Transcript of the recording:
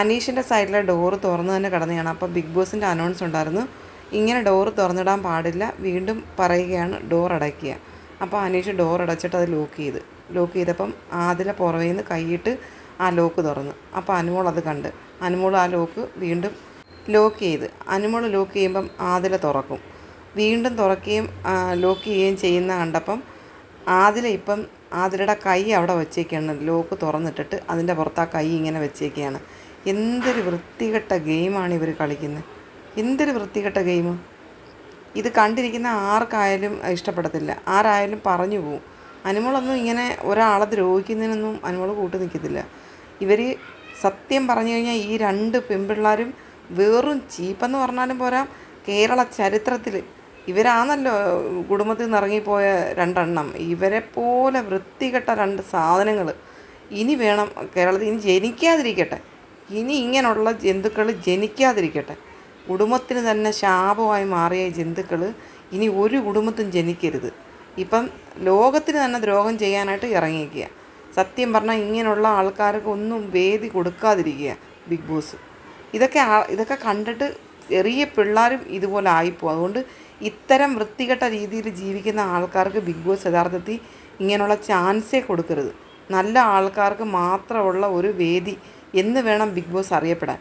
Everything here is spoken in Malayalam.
അനീഷിന്റെ സൈഡിലെ ഡോറ് തുറന്നു തന്നെ കിടന്നതാണ്. അപ്പോൾ ബിഗ് ബോസിന്റെ അനൗൺസ് ഉണ്ടായിരുന്നു. ഇങ്ങനെ ഡോറ് തുറന്നിടാൻ പാടില്ല. വീണ്ടും പറയുകയാണ് ഡോർ അടയ്ക്കുക. അപ്പോൾ അനീഷ് ഡോർ അടച്ചിട്ട് അത് ലോക്ക് ചെയ്ത്. ലോക്ക് ചെയ്തപ്പം ആദില പുറമേ നിന്ന് കൈയിട്ട് ആ ലോക്ക് തുറന്നു. അപ്പോൾ അനുമോൾ അത് കണ്ട്. അനുമോൾ ആ ലോക്ക് വീണ്ടും ലോക്ക് ചെയ്ത്. അനുമോൾ ലോക്ക് ചെയ്യുമ്പം ആദില തുറക്കും. വീണ്ടും തുറക്കുകയും ലോക്ക് ചെയ്യുകയും ചെയ്യുന്ന കണ്ടപ്പം ആദില ഇപ്പം ആതിലയുടെ കൈ അവിടെ വെച്ചേക്കാണ്. ലോക്ക് തുറന്നിട്ടിട്ട് അതിന്റെ പുറത്ത് ആ കൈ ഇങ്ങനെ വെച്ചേക്കുകയാണ് എന്തൊരു വൃത്തികെട്ട ഗെയിമാണ് ഇവർ കളിക്കുന്നത്. എന്തൊരു വൃത്തികെട്ട ഗെയിം. ഇത് കണ്ടിരിക്കുന്ന ആർക്കായാലും ഇഷ്ടപ്പെടത്തില്ല. ആരായാലും പറഞ്ഞു പോവും. അനുമോളൊന്നും ഇങ്ങനെ ഒരാളെ ദ്രോഹിക്കുന്നതിനൊന്നും അനുമോൾ കൂട്ടു നിൽക്കത്തില്ല. ഇവർ സത്യം പറഞ്ഞു കഴിഞ്ഞാൽ ഈ രണ്ട് പെൺപിള്ളാരും വെറും ചീപ്പെന്ന് പറഞ്ഞാലും പോരാ കേരള ചരിത്രത്തിൽ ഇവരാണല്ലോ കുടുംബത്തിൽ നിന്ന് ഇറങ്ങിപ്പോയ രണ്ടെണ്ണം. ഇവരെ പോലെ വൃത്തികെട്ട രണ്ട് സാധനങ്ങൾ ഇനി വേണം കേരളത്തിൽ ഇനി ജനിക്കാതിരിക്കട്ടെ. ഇനി ഇങ്ങനെയുള്ള ജന്തുക്കൾ ജനിക്കാതിരിക്കട്ടെ. കുടുംബത്തിന് തന്നെ ശാപമായി മാറിയ ജന്തുക്കൾ ഇനി ഒരു കുടുംബത്തും ജനിക്കരുത്. ഇപ്പം ലോകത്തിന് തന്നെ ദ്രോഹം ചെയ്യാനായിട്ട് ഇറങ്ങിയിരിക്കുക. സത്യം പറഞ്ഞാൽ ഇങ്ങനെയുള്ള ആൾക്കാർക്ക് ഒന്നും വേദി കൊടുക്കാതിരിക്കുക ബിഗ് ബോസ്. ഇതൊക്കെ ഇതൊക്കെ കണ്ടിട്ട് ചെറിയ പിള്ളേരും ഇതുപോലെ ആയിപ്പോവും. അതുകൊണ്ട് ഇത്തരം വൃത്തികെട്ട രീതിയിൽ ജീവിക്കുന്ന ആൾക്കാർക്ക് ബിഗ് ബോസ് യഥാർത്ഥത്തിൽ ഇങ്ങനെയുള്ള ചാൻസേ കൊടുക്കരുത്. നല്ല ആൾക്കാർക്ക് മാത്രമുള്ള ഒരു വേദി എന്ന് വേണം ബിഗ് ബോസ് അറിയപ്പെടാൻ.